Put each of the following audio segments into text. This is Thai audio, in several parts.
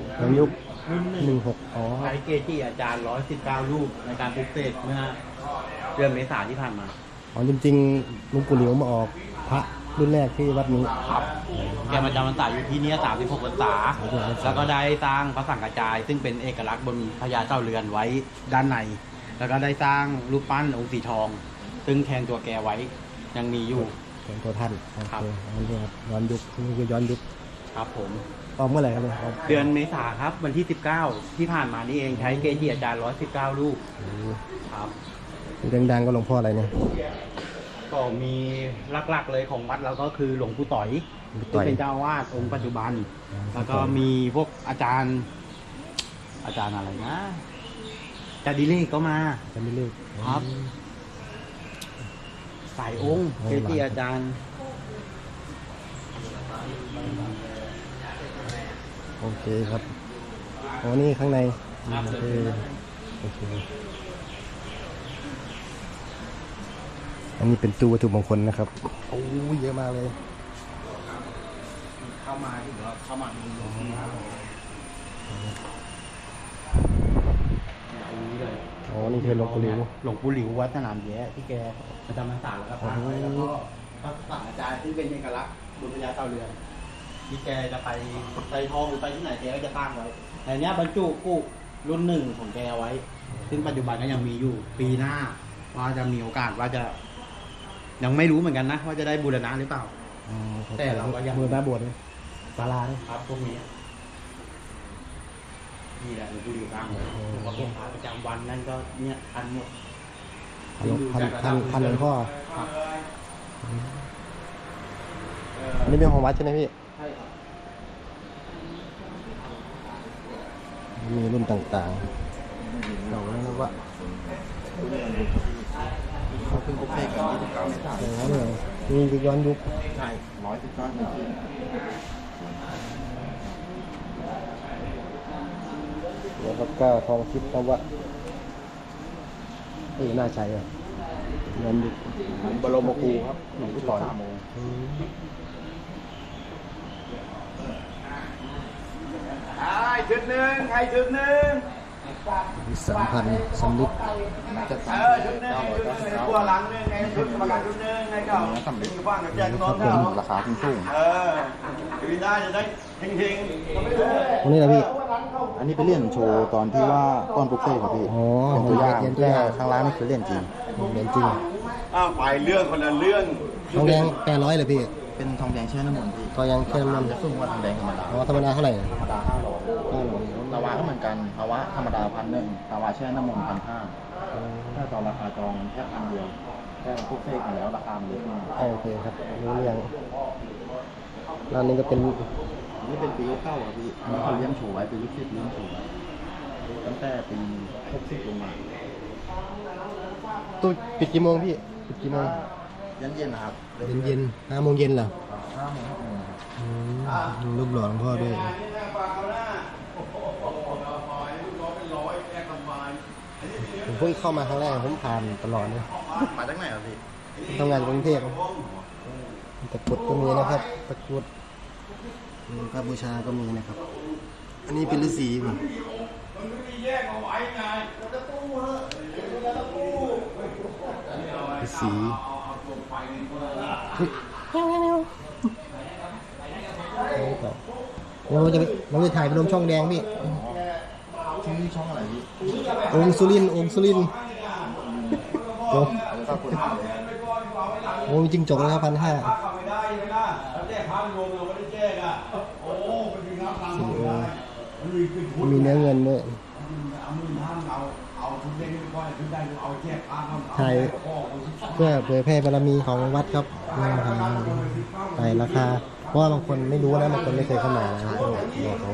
นี่คือย้อนยุคย้อนยุครุ่นหหนึ่นึ่งงหกอ๋อใช้เกจิอาจารย์ร้อยสิบเก้ารูปในการปลุกเสกเมื่อเดือนเมษาที่ผ่านมาอ๋อจริงๆหลุงปู่หลิวมาออกพระรุ่นแรกที่วัดนี้ครับแกมาจำพรรษาอยู่ที่เนี้สามสิบหกพรรษา36พรรษา แล้วก็ได้สร้างพระสังฆจาย ซึ่งเป็นเอกลักษณ์บนพญาเจ้าเรือนไว้ด้านใน แล้วก็ได้สร้างรูปปั้นองค์สีทอง ซึ่งแทนตัวแกไว้ยังมีอยู่เป็นตัวท่านโอครัเคบอันนี้ครับย้อนยุคนี่คือย้อนยุคครับผม ออกเมื่อไหร่ครับเนี่ยครับเดือนเมษาครับวันที่ 19 ที่ผ่านมานี่เองใช้เกจิอาจารย์119รูปโอ้โหครับที่ดังๆก็หลวงพ่ออะไรเนี่ยก็มีหลักๆเลยของวัดเราก็คือหลวงปู่ต่อยหลวงปู่ที่ต่อยเป็นเจ้าอาวาสองค์ปัจจุบันอ๋อแล้วก็มีพวกอาจารย์ อาจารย์อะไรนะจาดิเลกก็มาจะไม่เลิกครับสายองค์โอ้เกจิหลายอาจารย์ โอเคครับโอ้นี่ข้างในอืมโอเคโอเคอันนี้เป็นตู้วัตถุมงคลนะครับโอ้ยเยอะมากเลย เข้ามาที่ว่าเข้ามามีหลวงปู่ตรงนี้เลยอ๋อ นี่คือหลวงปู่หลิวหลวงปู่หลิววัดสนามแย้ที่แกประจำพรรษาแล้วก็พาไว้แล้วก็พระสังอาจารย์ซึ่งเป็นเอกลักษณ์บุญพญาเต่าเรือน ที่แกจะไปไปทองหรือไปที่ไหนแกก็จะตั้งไว้แต่เนี้ยบรรจุกุรุ่นหนึ่งของแกเอาไว้ ซึ่งปัจจุบันก็ยังมีอยู่ปีหน้า ว่าจะมีโอกาสว่าจะ ยังไม่รู้เหมือนกันนะว่าจะได้บูรณะหรือเปล่า อ๋อแต่เราก็ยังมือหน้าบวชเนี่ยศาลาเนี่ย ครับพวกนี้นี่แหละหลวงปู่หลิวตั้งไว้โอ้แล้วก็พระประจำวันนั่นก็เนี่ยทันหมด พันพันพันพันหลวงพ่อครับ อันนี้เป็นของวัดใช่ไหมพี่ใช่ครับมีรุ่นต่างๆเก่าแล้วนะวะเขาเพิ่งพบเสกกันที่เก้าเมษายอย่างนั้นเลยนี่คือย้อนยุคใช่ร้อยสิบเก้าจริงแล้วก็ก้าทองทิพย์นวะเออน่าใช้อะย้อนยุคบรมครูครับหลวงพ่อต่อยโมง อืม ใช่ชุดหนึ่งใครชุดหนึ่งมีสามพันสำลิดน่าจะเอสามอชุดหนึ่งเก้าร้อยชุดเก้าหสิบนึ่งเก้าตัวหลังหนึ่งไงชุดกรรมการชุดหนึ่งไงเก่ามีบ้างกับแจกน้องเขาราคาสูงสูงเออปีหน้าจะได้เฮงๆก็ไม่รู้ตรงนี้นะพี่อันนี้ไปเล่นโชว์ตอนที่ว่าต้นพบเสกครับพี่อ๋อเป็นตัวอย่างเรียนตัวแค่อย่างข้างล่างนี่คือเล่นจริงเหรียญจริงอ้าวไปเรื่องคนละเรื่องทองแดงแปดร้อยเลยพี่ เป็นทองแดงแช่น้ำมันต์พี่ทองแดงแช่น้ำมันต์จะสูงกว่าทองแดงธรรมดาอ๋อธรรมดาเท่าไหร่ธรรมดาห้าร้อยลาวาก็เหมือนกันภาวะธรรมดาพันหนึ่งภาวะแช่น้ำมันพันห้าถ้าตอนราคาจองแค่พันเดียวแค่พวกเสกมาแล้วราคามันเลยขึ้นโอเคครับรู้เรื่องร้านนี้ก็เป็นนี่เป็นปีเก้าครับพี่อันนี้เขาเลี้ยงโชว์ไว้เป็นลูกศิษย์เลี้ยงโชว์ไว้ตั้งแต่ปีหกสิบลงมาตู้ปิดกี่โมงพี่ปิดกี่โมง เย็นๆนะครับเย็นเย็นห้าโมงเย็นเหรอห้าโมงหกโมงครับอืมรูปหล่อหลวงพ่อด้วยผมเพิ่งเข้ามาครั้งแรกผมผ่านตลอดเลยมาจากไหนครับพี่ทำงานกรุงเทพตะกรุดก็มีนะครับตะกรุดอืมพระบูชาก็มีนะครับ อันนี้เป็นฤาษีป่ะฤาษี เฮ้ยแมวแมวแมวเราจะไปเราจะถ่ายไปลงช่องแดงพี่ชื่อช่องอะไรพี่องค์สุรินทร์องค์สุรินทร์โอ้อาจจะฝากคนถามเลยโหจริงจกนะครับพันห้าเข้าไม่ได้ใช่ไหมล่ะแล้วแจ้งพระรวมเราไม่ได้แจ้งอะโอ้เป็นปีนับตังค์สี่องค์มันมีเป็นทุนมีเนื้อเงินด้วย เอามือท่านเอา เอาทุนเล็กๆก้อยทุนได้เอาแจ้งพระเอาใช่พ่อเอาสิเพื่อเผยแพร่บารมีของวัดครับใส่ราคา เพราะว่าบางคนไม่รู้นะบางคนไม่เคยเข้ามานะต้องบอกเขา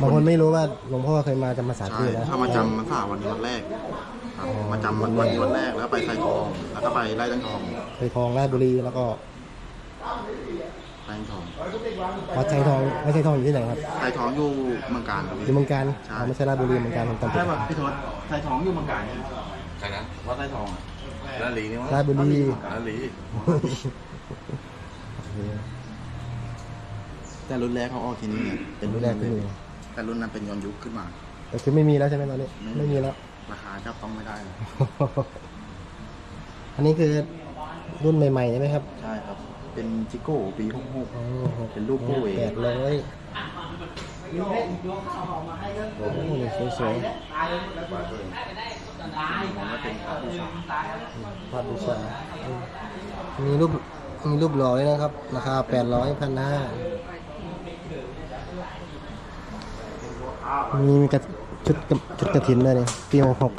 บางคนไม่รู้ว่าหลวงพ่อเคยมาจำพรรษาใช่ที่แล้วถ้ามาจำมันฝากวันนี้วันแรกครับมาจำวันวันนี้วันแรกแล้วไปไทยทอง แล้วก็ไปไร่ตั้งทองเคยทองราชบุรีแล้วก็ ไร่ตั้งทองวัดชัยทองวัดชัยทองอยู่ที่ไหนครับไทยทองอยู่เมืองการครับอพี่ ยู่เมืองการใช่อ๋อไม่ใช่ราชบุรีเมืองการผมจำผิใช่ดป่ะพี่ทศไทยทองอยู่เมืองการนี่ใช่นะวัดไทยทองอะลาลีนี่วะราชบุรี ลาลีโอเคแต่รุ่นแรกเขาออกที่นี่ไงเป็นรุ่นแรแรกกที่เลมียแต่รุ่นนั้นเป็นย้อนยุคขึ้นมา แต่คือไม่มีแล้วใช่ไหมตอนนี้ไม่มีแล้ว ราคาจับต้องไม่ได้เลยอันนี้คือรุ่นใหม่ๆใช่ไหมครับ ใช่ครับ เป็นจิโก้ปีหกหกอ๋อเป็นรูปคู่เองแปดร้อยมีให้ยกข้าวหอมมาให้ก็โอ้โหสวยตายเลยแล้วปลาตัวเองตายมองว่าเป็นพระบูชาตายๆภาพบูชามีรูปมีรูปหล่อเลยนะครับ ราคาแปดร้อยพันห้ามีกระชุดกระชุดกระถินด้วยนี่ปีหกหก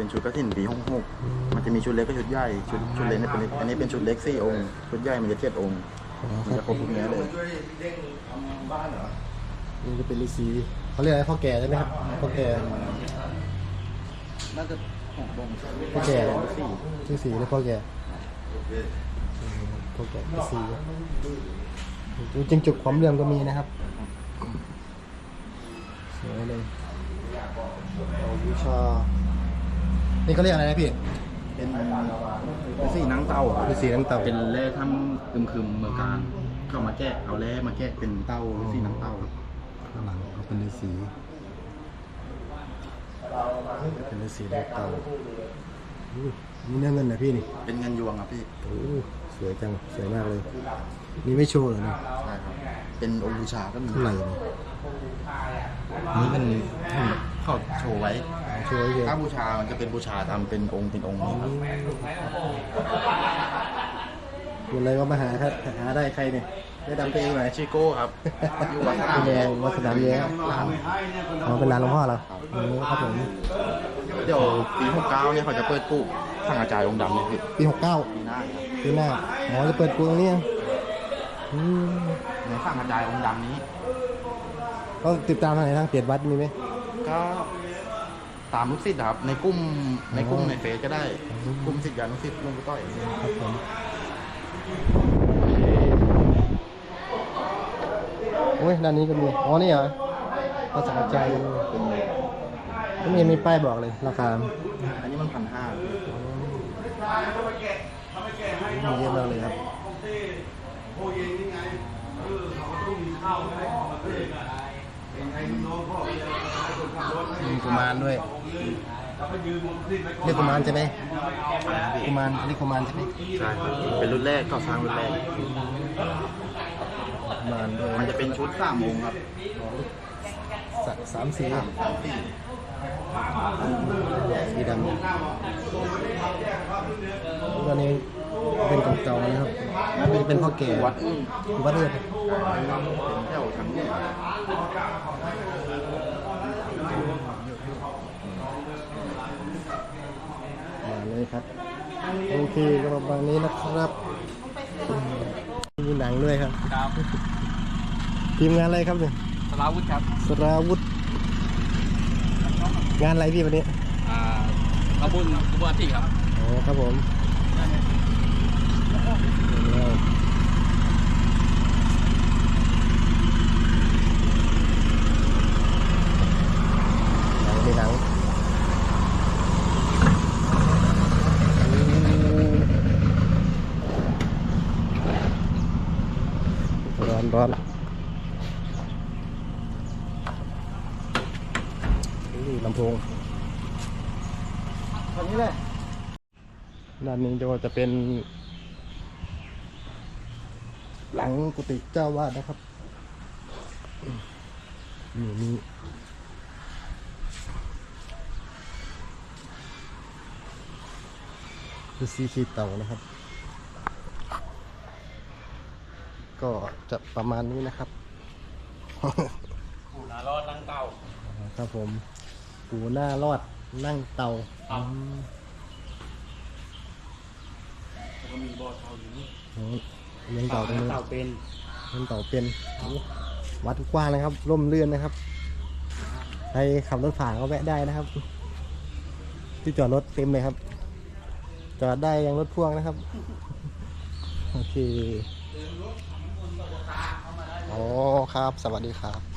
เป็นชุดกระถิ่นปีหกหกมันจะมีชุดเล็กกับชุดใหญ่ ชุดชุดเล็กเนี่ยเป็นอันนี้เป็นชุดเล็กสี่องค์ ชุดใหญ่มันจะเจ็ดองค์มันจะครบทุกเนื้อเลยนี่จะเป็นฤาษีเขาเรียกอะไรพ่อแก่ใช่ไหมครับพ่อแก่น่าจะหกองค์พ่อแก่สี่ฤาษีหรือพ่อแก่อืมพ่อแก่ฤาษีดูจิงจุกความเหลื่อมก็มีนะครับสวยเลยเอาบูชา นี่เขาเรียกอะไรนะพี่ เป็นเป็นสี่นังเต้าครับฤาษีน้ำเต่าเป็นแร่ถ้ำอึมครึมเมืองการเข้ามาแกะเอาแร่มาแกะเป็นเต้าสี่นังเต้าข้างหลังเขาเป็นฤาษีเป็นฤาษีน้ำเต่าอู้นี่เนื้อเงินนะพี่นี่เป็นเงินยวงครับพี่โอ้สวยจังสวยมากเลย นี่ไม่โชว์เหรอเนี่ยใช่ครับเป็นองค์บูชาก็มีเท่าไหร่เนี่ยนี่มันเขาโชว์ไว้ โชว์ให้เยอะถ้าบูชา มันจะเป็นบูชาทำเป็นองค์เป็นองค์นี้ครับวันอะไรก็มาหาครับหาได้ใครเนี่ยได้ดำตัวเองหน่อยชิโก้ครับอยู่วัดสนามแดงวัดสนามแดงอ๋อเป็นร้านหลวงพ่อเหรออืมครับผมเดี๋ยวปีหกเก้าเนี่ยเขาจะเปิดกู้ทางอาจารย์องค์ดำเนี่ยพี่ปีหกเก้าปีหน้าครับปีหน้าอ๋อจะเปิดกูตรงนี้ยังอืมในฝั่งอาจารย์องค์ดำนี้ก็ติดตามทางไหนทางเพจวัดมีไหมก็ ตามลูกศิษย์นะครับ ในกลุ่มในกลุ่มในเฟซก็ได้กลุ่มศิษย์ยานุศิษย์ลุงกุต้อยครับผมโอ้ยด้านนี้ก็มีอ๋อนี่เหรอภาษาใจเป็นไม่มีมีป้ายบอกเลยราคาอันนี้มันพันห้ามีเยอะมากเลยครับมีกุ มารด้วยเรียกกุมารใช่ไหมกุมารเรียกกุมารใช่ไหมใช่ครับเป็นรุ่นแรกก็สร้างรุ่นแรกกุมารด้วยมันจะเป็นชุดสามองค์ครับสะสามสีสามสามสี่สีดำตัวนี้ เป็นเก่าๆนะครับเป็นเป็นพ่อแก่วัดอื่นวัดเลือดเป็นแถวทั้งนี้มาเลยครับโอเคก็ประมาณนี้นะครับอืมมีหนังด้วยครับครับ ทีมงานอะไรครับเนี่ยสลาวุธครับสราวุธงานอะไรพี่วันนี้อ่าขบุญขบวนที่ครับอ๋อครับผม แล้วหนังมีหนังอืมร้อนร้อนนี่ลำโพงคนนี้เลยด้านนี้ก็จะเป็น หลังกุฏิเจ้าวาดนะครับนี่มีคือซีคีเต่านะครับ ก็จะประมาณนี้นะครับนารอดนั่งเก่าครับผมปูหน้ารอดนั่งเตาครับอืมแล้วก็มีบ่อเตาอยู่นี่โอ้ เลี้ยงเต่าตรงนี้เตาเป็นเลี้ยงเต่าเป็นโอ้วัดกว้างนะครับ ร่มเรื่อนนะครับใครขับรถผ่านก็แวะได้นะครับ ที่จอดรถเต็มเลยครับ จอดได้ยังรถพ่วงนะครับ โอเคอ๋อครับ สวัสดีครับ